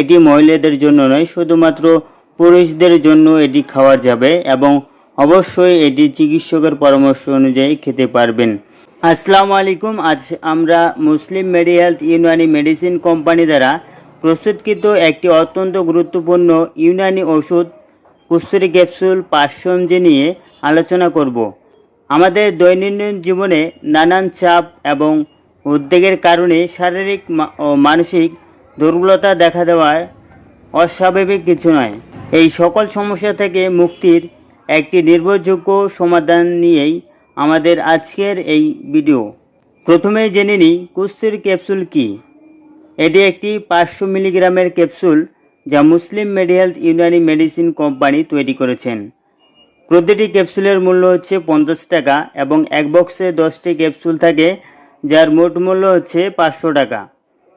এটি মহিলাদের জন্য নয়, শুধুমাত্র পুরুষদের জন্য এটি খাওয়া যাবে এবং অবশ্যই এটি চিকিৎসকের পরামর্শ অনুযায়ী খেতে পারবেন। আসসালামু আলাইকুম, আজ আমরা মুসলিম মেডি হেলথ ইউনানি মেডিসিন কোম্পানি দ্বারা প্রস্তুতকৃত একটি অত্যন্ত গুরুত্বপূর্ণ ইউনানি ওষুধ কুস্তুরি ক্যাপসুল পাঁচশমজি নিয়ে আলোচনা করব। আমাদের দৈনন্দিন জীবনে নানান চাপ এবং উদ্বেগের কারণে শারীরিক ও মানসিক দুর্বলতা দেখা দেওয়ার অস্বাভাবিক কিছু নয়। এই সকল সমস্যা থেকে মুক্তির একটি নির্ভরযোগ্য সমাধান নিয়েই আমাদের আজকের এই ভিডিও। প্রথমে জেনে নিই, কুস্তির ক্যাপসুল কি? এটি একটি পাঁচশো মিলিগ্রামের ক্যাপসুল যা মুসলিম মেডিহেলথ ইউনানি মেডিসিন কোম্পানি তৈরি করেছেন। প্রতিটি ক্যাপসুলের মূল্য হচ্ছে পঞ্চাশ টাকা এবং এক বক্সে দশটি ক্যাপসুল থাকে যার মোট মূল্য হচ্ছে পাঁচশো টাকা।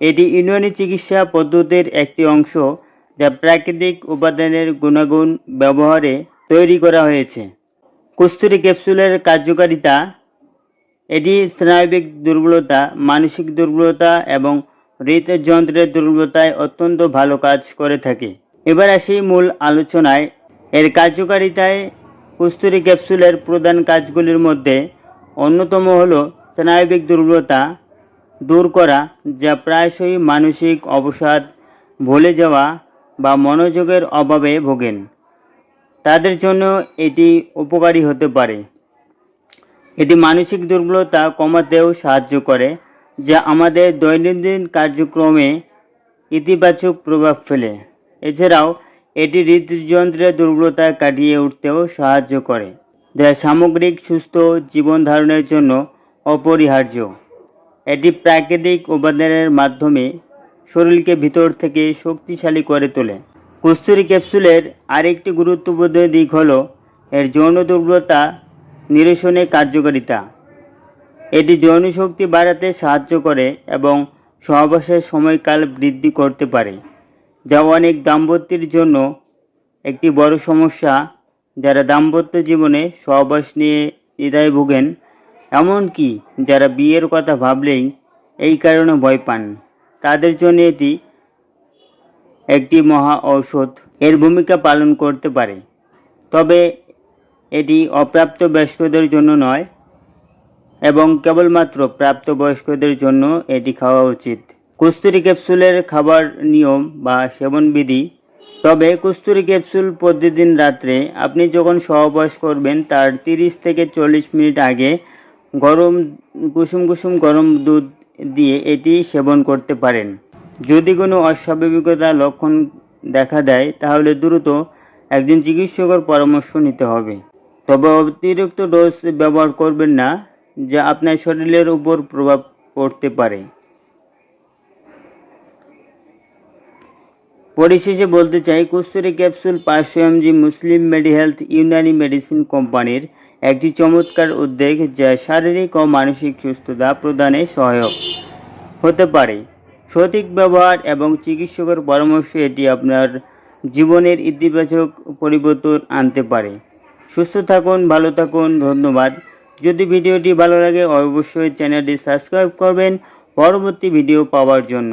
এটি ইউনানি চিকিৎসা পদ্ধতির একটি অংশ যা প্রাকৃতিক উপাদানের গুণাগুণ ব্যবহারে তৈরি করা হয়েছে। কুস্তুরি ক্যাপসুলের কার্যকারিতা, এটি স্নায়বিক দুর্বলতা, মানসিক দুর্বলতা এবং হৃদযন্ত্রের দুর্বলতায় অত্যন্ত ভালো কাজ করে থাকে। এবার আসি মূল আলোচনায়। এর কার্যকারিতায় কুস্তুরি ক্যাপসুলের প্রধান কাজগুলির মধ্যে অন্যতম হল স্নায়বিক দুর্বলতা দূর করা, যা প্রায়শই মানসিক অবসাদ, ভুলে যাওয়া বা মনোযোগের অভাবে ভোগেন। তাদের জন্য এটি উপকারী হতে পারে। এটি মানসিক দুর্বলতা কমাতেও সাহায্য করে, যা আমাদের দৈনন্দিন কার্যক্রমে ইতিবাচক প্রভাব ফেলে। এছাড়াও, এটি হৃদযন্ত্রের দুর্বলতা কাটিয়ে উঠতেও সাহায্য করে, যা সামগ্রিক সুস্থ জীবন ধারণের জন্য অপরিহার্য। এটি প্রাকৃতিক উপাদানের মাধ্যমে শরীরকে ভিতর থেকে শক্তিশালী করে তোলে। কস্তুরি ক্যাপসুলের আরেকটি গুরুত্বপূর্ণ দিক হলো এর যৌন দুর্বলতা নিরসনে কার্যকারিতা। এটি যৌন শক্তি বাড়াতে সাহায্য করে এবং সহবাসের সময়কাল বৃদ্ধি করতে পারে, যা অনেক দাম্পত্যের জন্য একটি বড় সমস্যা, যারা দাম্পত্য জীবনে সহবাস নিয়ে দ্বিধায় ভোগেন এমনকি যারা বিয়ের কথা ভাবলেই এই কারণে ভয় পান, তাদের জন্য এটি একটি মহা ঔষধ। এর ভূমিকা পালন করতে পারে। তবে এটি অপ্রাপ্ত বয়স্কদের জন্য নয় এবং কেবলমাত্র প্রাপ্তবয়স্কদের জন্য এটি খাওয়া উচিত। কুস্তুরি ক্যাপসুলের খাবার নিয়ম বা সেবনবিধি। তবে কুস্তুরি ক্যাপসুল প্রতিদিন রাত্রে আপনি যখন সহবাস করবেন, তার তিরিশ থেকে চল্লিশ মিনিট আগে গরম, কুসুম কুসুম গরম দুধ দিয়ে এটি সেবন করতে পারেন। যদি কোনো অস্বাভাবিকতা লক্ষণ দেখা দেয়, তাহলে দ্রুত একজন চিকিৎসকের পরামর্শ নিতে হবে। তবে অতিরিক্ত ডোজ ব্যবহার করবেন না, যা আপনার শরীরের উপর প্রভাব পড়তে পারে। পরিশেষে বলতে চাই, কুস্তুরি ক্যাপসুল পাঁচশো এমজি মুসলিম মেডি হেলথ ইউনানি মেডিসিন কোম্পানির একটি চমৎকার উদ্যোগ যা শারীরিক ও মানসিক সুস্থতা প্রদানে সহায়ক হতে পারে। সঠিক ব্যবহার এবং চিকিৎসকের পরামর্শ এটি আপনার জীবনের ইতিবাচক পরিবর্তন আনতে পারে। সুস্থ থাকুন, ভালো থাকুন, ধন্যবাদ। যদি ভিডিওটি ভালো লাগে, অবশ্যই চ্যানেলটি সাবস্ক্রাইব করবেন। পরবর্তী ভিডিও পাওয়ার জন্য।